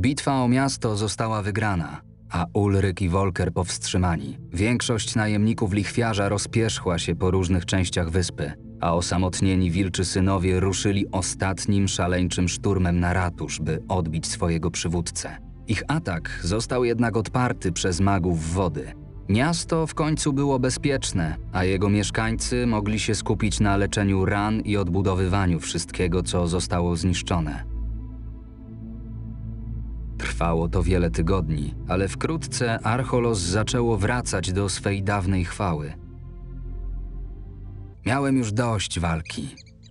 Bitwa o miasto została wygrana, a Ulryk i Volker powstrzymani. Większość najemników lichwiarza rozpierzchła się po różnych częściach wyspy, a osamotnieni wilczy synowie ruszyli ostatnim szaleńczym szturmem na ratusz, by odbić swojego przywódcę. Ich atak został jednak odparty przez magów wody. Miasto w końcu było bezpieczne, a jego mieszkańcy mogli się skupić na leczeniu ran i odbudowywaniu wszystkiego, co zostało zniszczone. Trwało to wiele tygodni, ale wkrótce Archolos zaczęło wracać do swej dawnej chwały. Miałem już dość walki.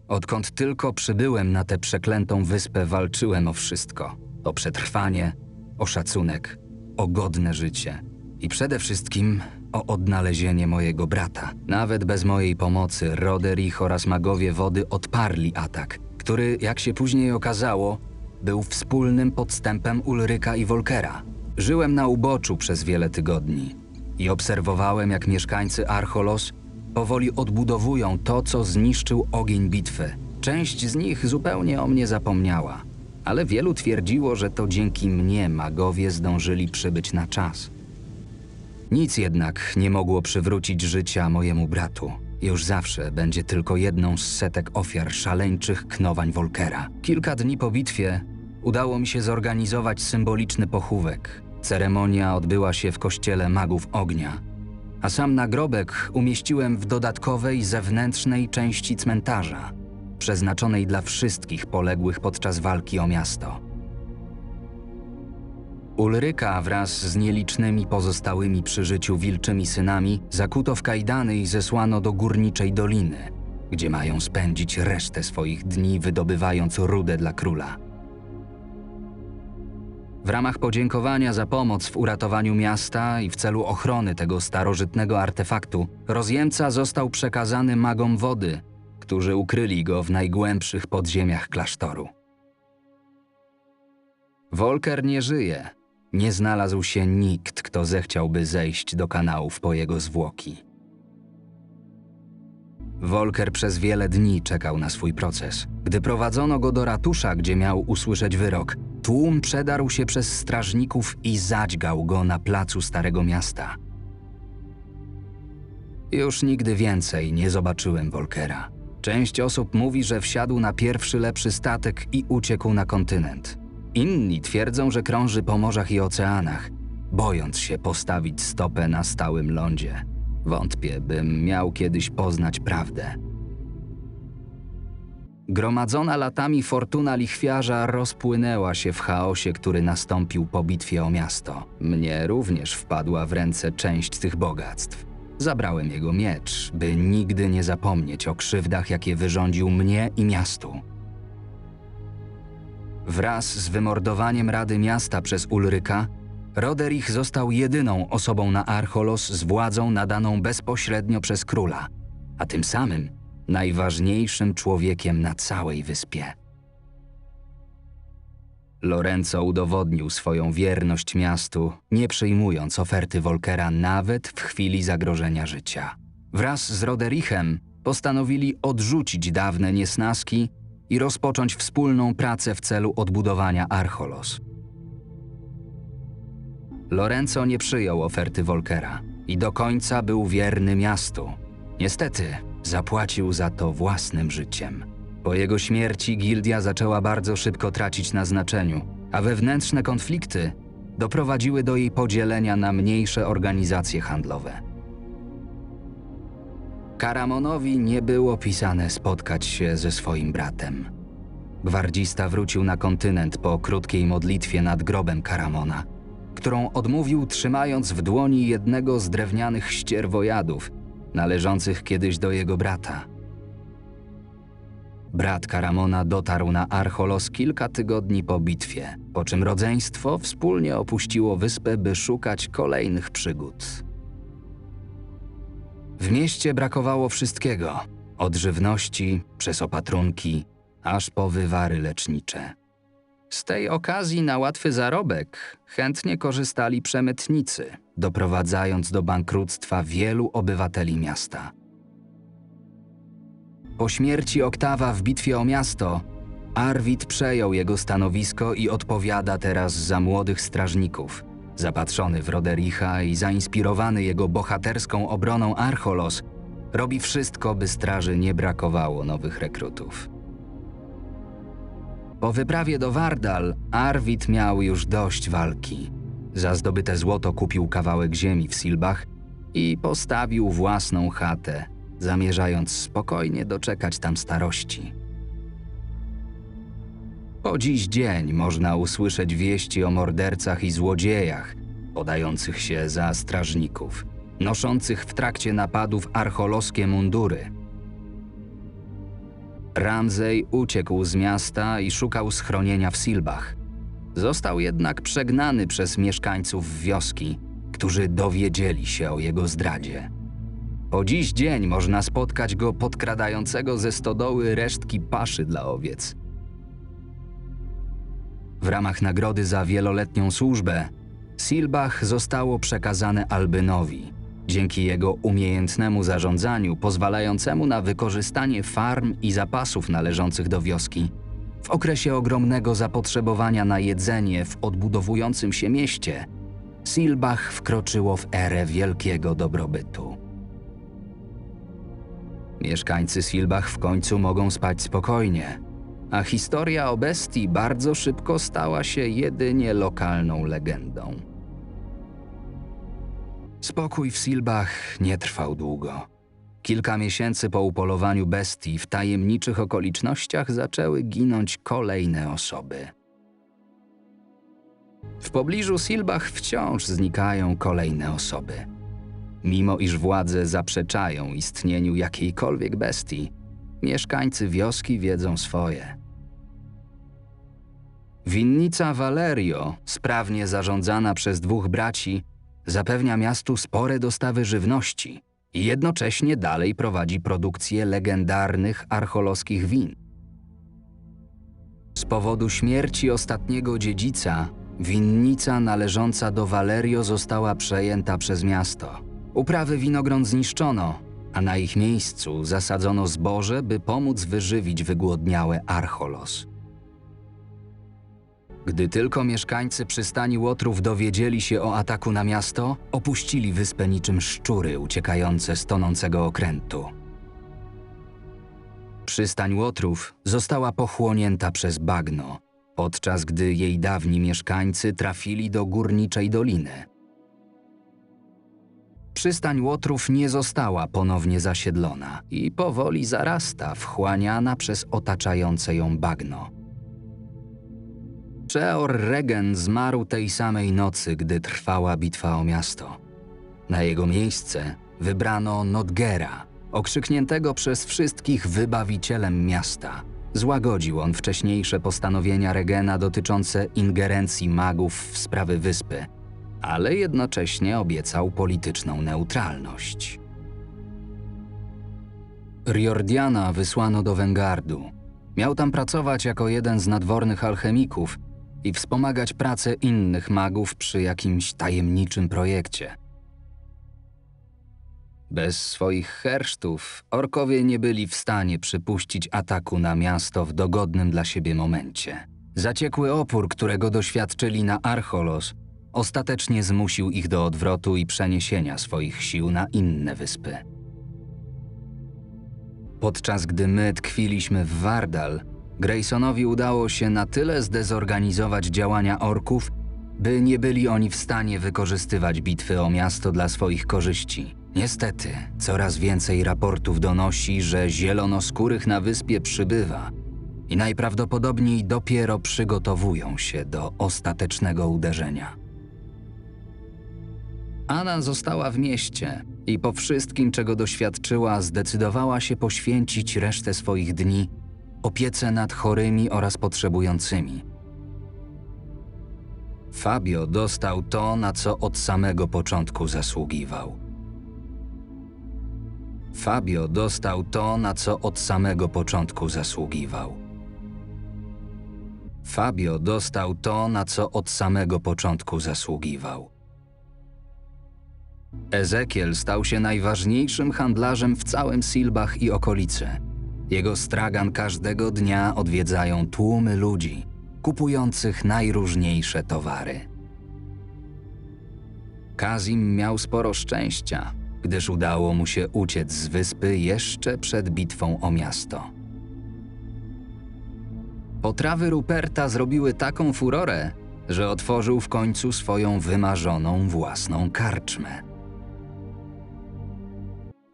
Odkąd tylko przybyłem na tę przeklętą wyspę, walczyłem o wszystko: o przetrwanie, o szacunek, o godne życie i przede wszystkim o odnalezienie mojego brata. Nawet bez mojej pomocy Roderich oraz magowie wody odparli atak, który, jak się później okazało, był wspólnym podstępem Ulryka i Volkera. Żyłem na uboczu przez wiele tygodni i obserwowałem, jak mieszkańcy Archolos powoli odbudowują to, co zniszczył ogień bitwy. Część z nich zupełnie o mnie zapomniała, ale wielu twierdziło, że to dzięki mnie magowie zdążyli przybyć na czas. Nic jednak nie mogło przywrócić życia mojemu bratu. Już zawsze będzie tylko jedną z setek ofiar szaleńczych knowań Volkera. Kilka dni po bitwie udało mi się zorganizować symboliczny pochówek. Ceremonia odbyła się w kościele magów ognia, a sam nagrobek umieściłem w dodatkowej zewnętrznej części cmentarza, przeznaczonej dla wszystkich poległych podczas walki o miasto. Ulryka wraz z nielicznymi pozostałymi przy życiu wilczymi synami zakuto w kajdany i zesłano do górniczej doliny, gdzie mają spędzić resztę swoich dni wydobywając rudę dla króla. W ramach podziękowania za pomoc w uratowaniu miasta i w celu ochrony tego starożytnego artefaktu, rozjemca został przekazany magom wody, którzy ukryli go w najgłębszych podziemiach klasztoru. Volker nie żyje. Nie znalazł się nikt, kto zechciałby zejść do kanałów po jego zwłoki. Volker przez wiele dni czekał na swój proces. Gdy prowadzono go do ratusza, gdzie miał usłyszeć wyrok, tłum przedarł się przez strażników i zadźgał go na placu Starego Miasta. Już nigdy więcej nie zobaczyłem Volkera. Część osób mówi, że wsiadł na pierwszy lepszy statek i uciekł na kontynent. Inni twierdzą, że krąży po morzach i oceanach, bojąc się postawić stopę na stałym lądzie. Wątpię, bym miał kiedyś poznać prawdę. Gromadzona latami fortuna lichwiarza rozpłynęła się w chaosie, który nastąpił po bitwie o miasto. Mnie również wpadła w ręce część tych bogactw. Zabrałem jego miecz, by nigdy nie zapomnieć o krzywdach, jakie wyrządził mnie i miastu. Wraz z wymordowaniem Rady Miasta przez Ulryka, Roderich został jedyną osobą na Archolos z władzą nadaną bezpośrednio przez króla, a tym samym najważniejszym człowiekiem na całej wyspie. Lorenzo udowodnił swoją wierność miastu, nie przyjmując oferty Volkera nawet w chwili zagrożenia życia. Wraz z Roderichem postanowili odrzucić dawne niesnaski i rozpocząć wspólną pracę w celu odbudowania Archolos. Lorenzo nie przyjął oferty Volkera i do końca był wierny miastu. Niestety, zapłacił za to własnym życiem. Po jego śmierci gildia zaczęła bardzo szybko tracić na znaczeniu, a wewnętrzne konflikty doprowadziły do jej podzielenia na mniejsze organizacje handlowe. Karamonowi nie było pisane spotkać się ze swoim bratem. Gwardzista wrócił na kontynent po krótkiej modlitwie nad grobem Karamona, którą odmówił trzymając w dłoni jednego z drewnianych ścierwojadów, należących kiedyś do jego brata. Brat Karamona dotarł na Archolos kilka tygodni po bitwie, po czym rodzeństwo wspólnie opuściło wyspę, by szukać kolejnych przygód. W mieście brakowało wszystkiego: od żywności, przez opatrunki, aż po wywary lecznicze. Z tej okazji na łatwy zarobek chętnie korzystali przemytnicy, doprowadzając do bankructwa wielu obywateli miasta. Po śmierci Oktawa w bitwie o miasto, Arvid przejął jego stanowisko i odpowiada teraz za młodych strażników. Zapatrzony w Rodericha i zainspirowany jego bohaterską obroną Archolos, robi wszystko, by straży nie brakowało nowych rekrutów. Po wyprawie do Wardal, Arvid miał już dość walki. Za zdobyte złoto kupił kawałek ziemi w Silbach i postawił własną chatę, zamierzając spokojnie doczekać tam starości. Po dziś dzień można usłyszeć wieści o mordercach i złodziejach, podających się za strażników, noszących w trakcie napadów archoloskie mundury. Ramsey uciekł z miasta i szukał schronienia w Silbach. Został jednak przegnany przez mieszkańców wioski, którzy dowiedzieli się o jego zdradzie. Po dziś dzień można spotkać go podkradającego ze stodoły resztki paszy dla owiec. W ramach nagrody za wieloletnią służbę Silbach zostało przekazane Albynowi, dzięki jego umiejętnemu zarządzaniu pozwalającemu na wykorzystanie farm i zapasów należących do wioski. W okresie ogromnego zapotrzebowania na jedzenie w odbudowującym się mieście, Silbach wkroczyło w erę wielkiego dobrobytu. Mieszkańcy Silbach w końcu mogą spać spokojnie, a historia o bestii bardzo szybko stała się jedynie lokalną legendą. Spokój w Silbach nie trwał długo. Kilka miesięcy po upolowaniu bestii w tajemniczych okolicznościach zaczęły ginąć kolejne osoby. W pobliżu Silbach wciąż znikają kolejne osoby. Mimo iż władze zaprzeczają istnieniu jakiejkolwiek bestii, mieszkańcy wioski wiedzą swoje. Winnica Valerio, sprawnie zarządzana przez dwóch braci, zapewnia miastu spore dostawy żywności i jednocześnie dalej prowadzi produkcję legendarnych archolowskich win. Z powodu śmierci ostatniego dziedzica, winnica należąca do Valerio została przejęta przez miasto. Uprawy winogron zniszczono, a na ich miejscu zasadzono zboże, by pomóc wyżywić wygłodniałe Archolos. Gdy tylko mieszkańcy przystani Łotrów dowiedzieli się o ataku na miasto, opuścili wyspę niczym szczury uciekające z tonącego okrętu. Przystań Łotrów została pochłonięta przez bagno, podczas gdy jej dawni mieszkańcy trafili do górniczej doliny. Przystań Łotrów nie została ponownie zasiedlona i powoli zarasta, wchłaniana przez otaczające ją bagno. Przeor Regen zmarł tej samej nocy, gdy trwała bitwa o miasto. Na jego miejsce wybrano Nodgera, okrzykniętego przez wszystkich wybawicielem miasta. Złagodził on wcześniejsze postanowienia Regena dotyczące ingerencji magów w sprawy wyspy, ale jednocześnie obiecał polityczną neutralność. Riordiana wysłano do Wengardu. Miał tam pracować jako jeden z nadwornych alchemików – i wspomagać pracę innych magów przy jakimś tajemniczym projekcie. Bez swoich hersztów orkowie nie byli w stanie przypuścić ataku na miasto w dogodnym dla siebie momencie. Zaciekły opór, którego doświadczyli na Archolos, ostatecznie zmusił ich do odwrotu i przeniesienia swoich sił na inne wyspy. Podczas gdy my tkwiliśmy w Wardal, Graysonowi udało się na tyle zdezorganizować działania orków, by nie byli oni w stanie wykorzystywać bitwy o miasto dla swoich korzyści. Niestety, coraz więcej raportów donosi, że zielonoskórych na wyspie przybywa i najprawdopodobniej dopiero przygotowują się do ostatecznego uderzenia. Anna została w mieście i po wszystkim, czego doświadczyła, zdecydowała się poświęcić resztę swoich dni opiece nad chorymi oraz potrzebującymi. Fabio dostał to, na co od samego początku zasługiwał. Fabio dostał to, na co od samego początku zasługiwał. Fabio dostał to, na co od samego początku zasługiwał. Ezekiel stał się najważniejszym handlarzem w całym Silbach i okolicy – Jego stragan każdego dnia odwiedzają tłumy ludzi, kupujących najróżniejsze towary. Kazim miał sporo szczęścia, gdyż udało mu się uciec z wyspy jeszcze przed bitwą o miasto. Potrawy Ruperta zrobiły taką furorę, że otworzył w końcu swoją wymarzoną własną karczmę.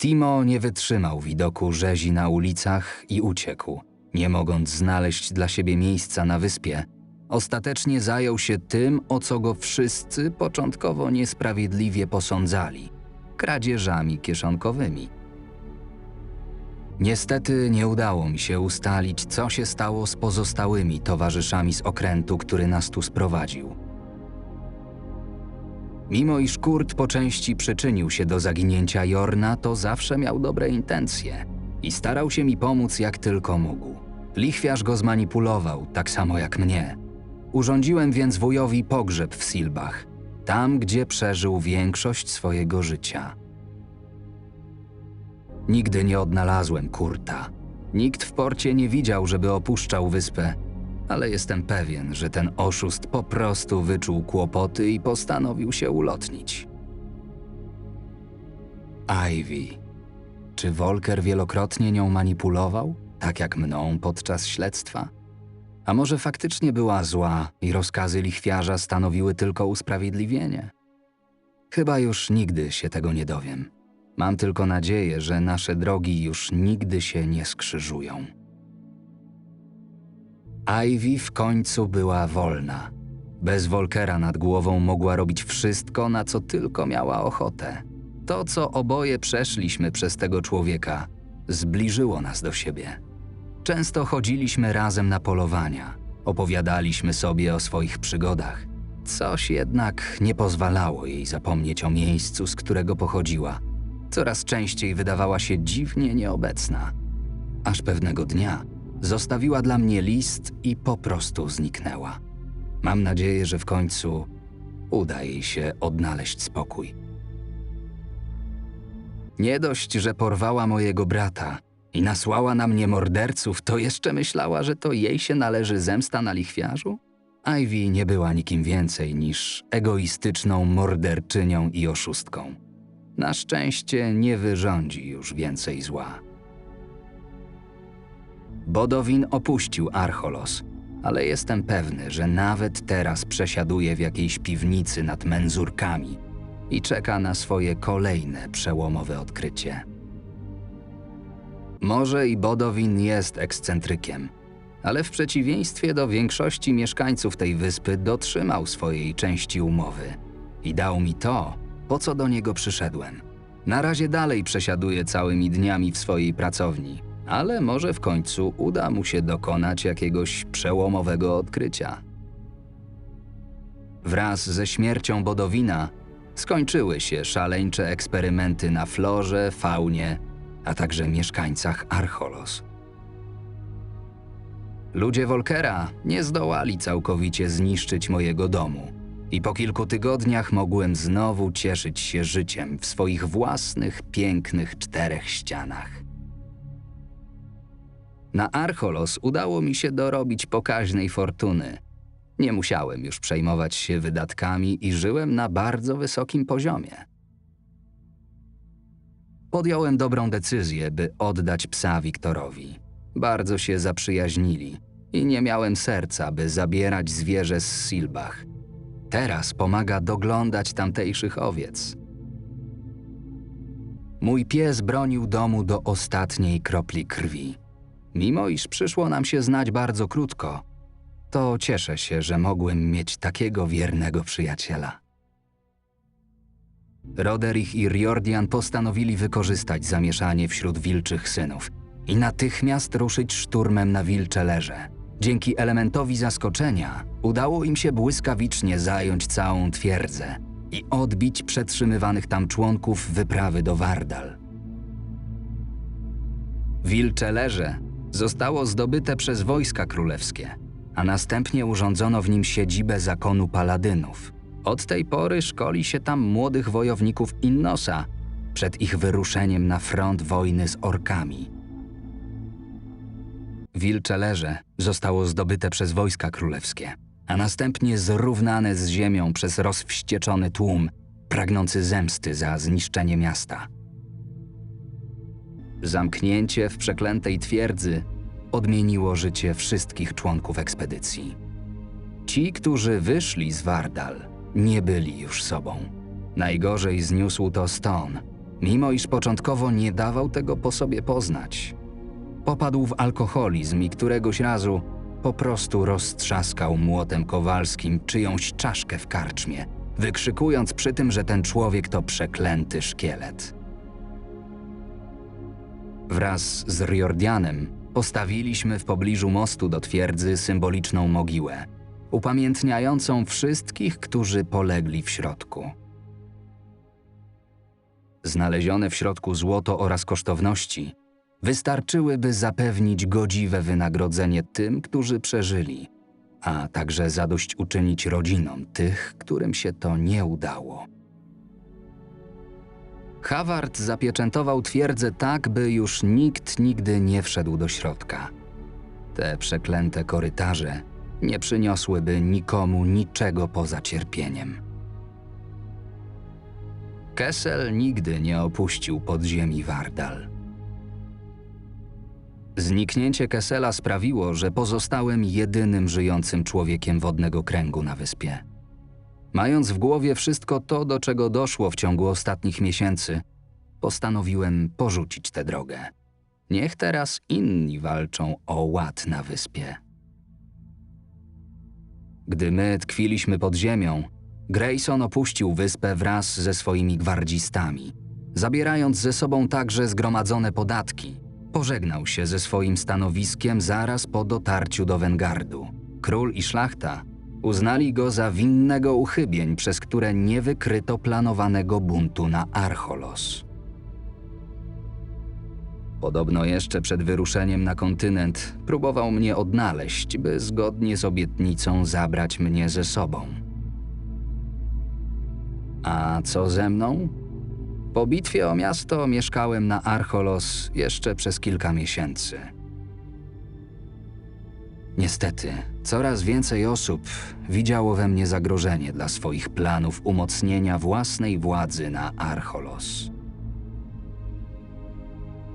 Timo nie wytrzymał widoku rzezi na ulicach i uciekł, nie mogąc znaleźć dla siebie miejsca na wyspie. Ostatecznie zajął się tym, o co go wszyscy początkowo niesprawiedliwie posądzali kradzieżami kieszonkowymi. Niestety nie udało mi się ustalić, co się stało z pozostałymi towarzyszami z okrętu, który nas tu sprowadził. Mimo iż Kurt po części przyczynił się do zaginięcia Jorna, to zawsze miał dobre intencje i starał się mi pomóc jak tylko mógł. Lichwiarz go zmanipulował, tak samo jak mnie. Urządziłem więc wujowi pogrzeb w Silbach, tam gdzie przeżył większość swojego życia. Nigdy nie odnalazłem Kurta. Nikt w porcie nie widział, żeby opuszczał wyspę, ale jestem pewien, że ten oszust po prostu wyczuł kłopoty i postanowił się ulotnić. Ivy. Czy Volker wielokrotnie nią manipulował, tak jak mną podczas śledztwa? A może faktycznie była zła i rozkazy lichwiarza stanowiły tylko usprawiedliwienie? Chyba już nigdy się tego nie dowiem. Mam tylko nadzieję, że nasze drogi już nigdy się nie skrzyżują. Ivy w końcu była wolna. Bez Volkera nad głową mogła robić wszystko, na co tylko miała ochotę. To, co oboje przeszliśmy przez tego człowieka, zbliżyło nas do siebie. Często chodziliśmy razem na polowania, opowiadaliśmy sobie o swoich przygodach. Coś jednak nie pozwalało jej zapomnieć o miejscu, z którego pochodziła. Coraz częściej wydawała się dziwnie nieobecna. Aż pewnego dnia zostawiła dla mnie list i po prostu zniknęła. Mam nadzieję, że w końcu uda jej się odnaleźć spokój. Nie dość, że porwała mojego brata i nasłała na mnie morderców, to jeszcze myślała, że to jej się należy zemsta na lichwiarzu? Ivy nie była nikim więcej niż egoistyczną morderczynią i oszustką. Na szczęście nie wyrządzi już więcej zła. Bodowin opuścił Archolos, ale jestem pewny, że nawet teraz przesiaduje w jakiejś piwnicy nad menzurkami i czeka na swoje kolejne przełomowe odkrycie. Może i Bodowin jest ekscentrykiem, ale w przeciwieństwie do większości mieszkańców tej wyspy dotrzymał swojej części umowy i dał mi to, po co do niego przyszedłem. Na razie dalej przesiaduje całymi dniami w swojej pracowni, ale może w końcu uda mu się dokonać jakiegoś przełomowego odkrycia. Wraz ze śmiercią Bodowina skończyły się szaleńcze eksperymenty na florze, faunie, a także mieszkańcach Archolos. Ludzie Volkera nie zdołali całkowicie zniszczyć mojego domu i po kilku tygodniach mogłem znowu cieszyć się życiem w swoich własnych, pięknych czterech ścianach. Na Archolos udało mi się dorobić pokaźnej fortuny. Nie musiałem już przejmować się wydatkami i żyłem na bardzo wysokim poziomie. Podjąłem dobrą decyzję, by oddać psa Wiktorowi. Bardzo się zaprzyjaźnili i nie miałem serca, by zabierać zwierzę z Silbach. Teraz pomaga doglądać tamtejszych owiec. Mój pies bronił domu do ostatniej kropli krwi. Mimo iż przyszło nam się znać bardzo krótko, to cieszę się, że mogłem mieć takiego wiernego przyjaciela. Roderich i Riordian postanowili wykorzystać zamieszanie wśród wilczych synów i natychmiast ruszyć szturmem na wilcze leże. Dzięki elementowi zaskoczenia udało im się błyskawicznie zająć całą twierdzę i odbić przetrzymywanych tam członków wyprawy do Wardal. Wilcze leże zostało zdobyte przez wojska królewskie, a następnie urządzono w nim siedzibę zakonu paladynów. Od tej pory szkoli się tam młodych wojowników Innosa przed ich wyruszeniem na front wojny z orkami. Wilcze Leże zostało zdobyte przez wojska królewskie, a następnie zrównane z ziemią przez rozwścieczony tłum, pragnący zemsty za zniszczenie miasta. Zamknięcie w przeklętej twierdzy odmieniło życie wszystkich członków ekspedycji. Ci, którzy wyszli z Wardal, nie byli już sobą. Najgorzej zniósł to Stone, mimo iż początkowo nie dawał tego po sobie poznać. Popadł w alkoholizm i któregoś razu po prostu roztrzaskał młotem kowalskim czyjąś czaszkę w karczmie, wykrzykując przy tym, że ten człowiek to przeklęty szkielet. Wraz z Riordianem postawiliśmy w pobliżu mostu do twierdzy symboliczną mogiłę, upamiętniającą wszystkich, którzy polegli w środku. Znalezione w środku złoto oraz kosztowności wystarczyłyby zapewnić godziwe wynagrodzenie tym, którzy przeżyli, a także zadośćuczynić rodzinom tych, którym się to nie udało. Haward zapieczętował twierdzę tak, by już nikt nigdy nie wszedł do środka. Te przeklęte korytarze nie przyniosłyby nikomu niczego poza cierpieniem. Kessel nigdy nie opuścił podziemi Wardal. Zniknięcie Kessela sprawiło, że pozostałem jedynym żyjącym człowiekiem wodnego kręgu na wyspie. Mając w głowie wszystko to, do czego doszło w ciągu ostatnich miesięcy, postanowiłem porzucić tę drogę. Niech teraz inni walczą o ład na wyspie. Gdy my tkwiliśmy pod ziemią, Grayson opuścił wyspę wraz ze swoimi gwardzistami, zabierając ze sobą także zgromadzone podatki. Pożegnał się ze swoim stanowiskiem zaraz po dotarciu do Wengardu. Król i szlachta uznali go za winnego uchybień, przez które nie wykryto planowanego buntu na Archolos. Podobno jeszcze przed wyruszeniem na kontynent próbował mnie odnaleźć, by zgodnie z obietnicą zabrać mnie ze sobą. A co ze mną? Po bitwie o miasto mieszkałem na Archolos jeszcze przez kilka miesięcy. Niestety, coraz więcej osób widziało we mnie zagrożenie dla swoich planów umocnienia własnej władzy na Archolos.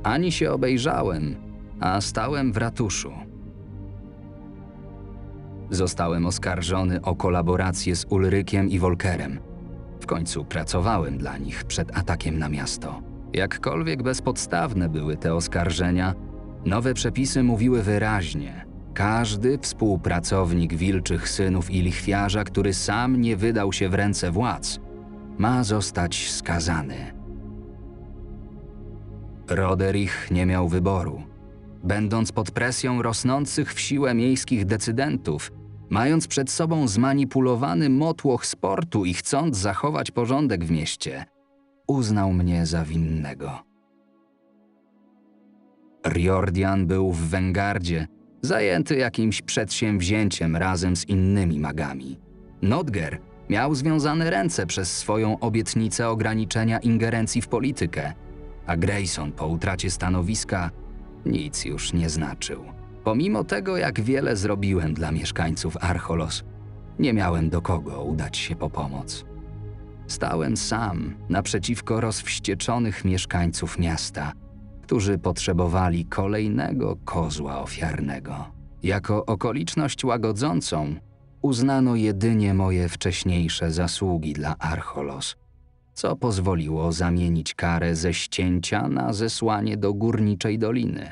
Ani się obejrzałem, a stałem w ratuszu. Zostałem oskarżony o kolaborację z Ulrykiem i Volkerem. W końcu pracowałem dla nich przed atakiem na miasto. Jakkolwiek bezpodstawne były te oskarżenia, nowe przepisy mówiły wyraźnie: każdy współpracownik wilczych synów i lichwiarza, który sam nie wydał się w ręce władz, ma zostać skazany. Roderich nie miał wyboru. Będąc pod presją rosnących w siłę miejskich decydentów, mając przed sobą zmanipulowany motłoch sportu i chcąc zachować porządek w mieście, uznał mnie za winnego. Riordian był w Wengardzie, zajęty jakimś przedsięwzięciem razem z innymi magami. Nodger miał związane ręce przez swoją obietnicę ograniczenia ingerencji w politykę, a Grayson po utracie stanowiska nic już nie znaczył. Pomimo tego, jak wiele zrobiłem dla mieszkańców Archolos, nie miałem do kogo udać się po pomoc. Stałem sam naprzeciwko rozwścieczonych mieszkańców miasta, którzy potrzebowali kolejnego kozła ofiarnego. Jako okoliczność łagodzącą uznano jedynie moje wcześniejsze zasługi dla Archolos, co pozwoliło zamienić karę ze ścięcia na zesłanie do górniczej doliny.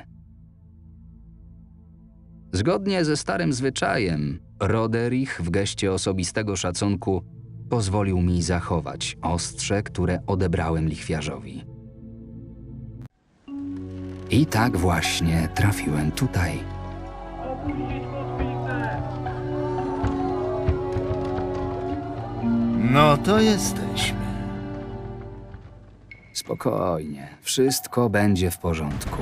Zgodnie ze starym zwyczajem, Roderich w geście osobistego szacunku pozwolił mi zachować ostrze, które odebrałem lichwiarzowi. I tak właśnie trafiłem tutaj. No to jesteśmy. Spokojnie, wszystko będzie w porządku.